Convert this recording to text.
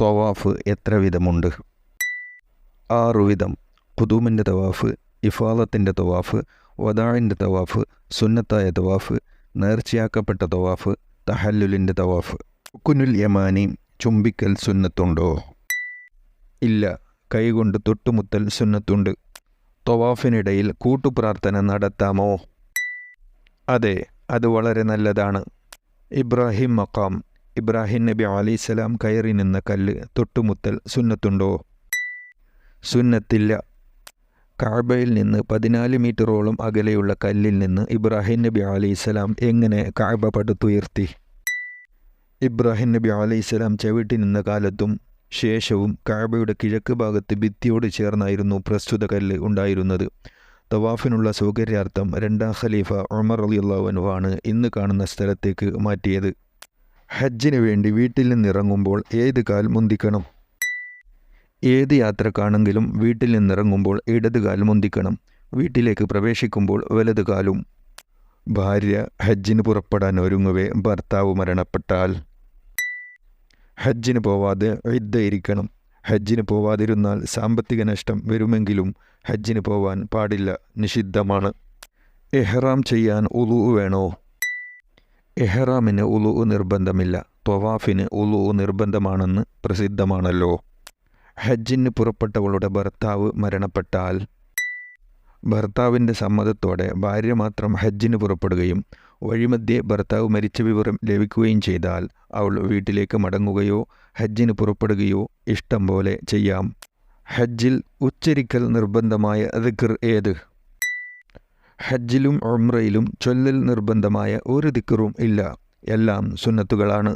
തൊവാഫ് എത്ര വിധമുണ്ട്? ആറു വിധം. കുതൂമിന്റെ തവാഫ് ഇഫാലത്തിന്റെ തവാഫ് വദാഴിന്റെ തവാഫ് സുന്നത്തായ തവാഫ് നേർച്ചയാക്കപ്പെട്ട തവാഫ് തഹല്ലുലിന്റെ തവാഫ്. കുനുൽ യമാനി ചുംബിക്കൽ സുന്നത്തുണ്ടോ? ഇല്ല. കൈകൊണ്ട് തൊട്ടുമുത്തൽ സുന്നത്തുണ്ട്. തൊവാഫിനിടയിൽ കൂട്ടുപ്രാർത്ഥന നടത്താമോ? അതെ അത് വളരെ നല്ലതാണ്. ഇബ്രാഹിം മക്കാം ഇബ്രാഹിം നബി അലൈസലാം കയറി നിന്ന കല്ല് തൊട്ടുമുത്തൽ സുന്നത്തുണ്ടോ? സുന്നത്തില്ല. കാബയിൽ നിന്ന് പതിനാല് മീറ്ററോളം അകലെയുള്ള കല്ലിൽ നിന്ന് ഇബ്രാഹിം നബി അലൈസലാം എങ്ങനെ കാബ പടുത്തുയർത്തി? ഇബ്രാഹിം നബി അലൈസലാം ചവിട്ടി നിന്ന കാലത്തും ശേഷവും കാബയുടെ കിഴക്ക് ഭാഗത്ത് ഭിത്തിയോട് ചേർന്നായിരുന്നു പ്രസ്തുത കല്ല് ഉണ്ടായിരുന്നത്. തവാഫിനുള്ള സൗകര്യാർത്ഥം രണ്ടാം ഖലീഫ ഉമർ അലിയുള്ളവനുവാണ് ഇന്ന് കാണുന്ന സ്ഥലത്തേക്ക് മാറ്റിയത്. ഹജ്ജിന് വേണ്ടി വീട്ടിൽ നിന്നിറങ്ങുമ്പോൾ ഏത് കാൽ മുന്തിക്കണം? ഏത് യാത്രക്കാണെങ്കിലും വീട്ടിൽ നിന്നിറങ്ങുമ്പോൾ ഇടത് കാൽ മുന്തിക്കണം. വീട്ടിലേക്ക് പ്രവേശിക്കുമ്പോൾ വലത് കാലും. ഭാര്യ ഹജ്ജിന് പുറപ്പെടാൻ ഒരുങ്ങവേ ഭർത്താവ് മരണപ്പെട്ടാൽ. ഹജ്ജിന് പോവാതെ ഇരിക്കണം ഹജ്ജിന് പോവാതിരുന്നാൽ സാമ്പത്തിക നഷ്ടം വരുമെങ്കിലും ഹജ്ജിന് പോവാൻ പാടില്ല. നിഷിദ്ധമാണ്. എഹ്റാം ചെയ്യാൻ ഉളു വേണോ? എഹ്റാമിന് ഉലു നിർബന്ധമില്ല. തൊവാഫിന് ഉലു നിർബന്ധമാണെന്ന് പ്രസിദ്ധമാണല്ലോ. ഹജ്ജിന് പുറപ്പെട്ടവളുടെ ഭർത്താവ് മരണപ്പെട്ടാൽ ഭർത്താവിന്റെ സമ്മതത്തോടെ ഭാര്യ മാത്രം ഹജ്ജിന് പുറപ്പെടുകയും വഴിമധ്യേ ഭർത്താവ് മരിച്ച വിവരം ലഭിക്കുകയും ചെയ്താൽ അവൾ വീട്ടിലേക്ക് മടങ്ങുകയോ ഹജ്ജിന് പുറപ്പെടുകയോ ഇഷ്ടം പോലെ ചെയ്യാം. ഹജ്ജിൽ ഉച്ചരിക്കൽ നിർബന്ധമായ ദിക്കർ ഏത്? ഹജ്ജിലും ഉംറയിലും ചൊല്ലൽ നിർബന്ധമായ ഒരു ദിക്കറും ഇല്ല. എല്ലാം സുന്നത്തുകളാണ്.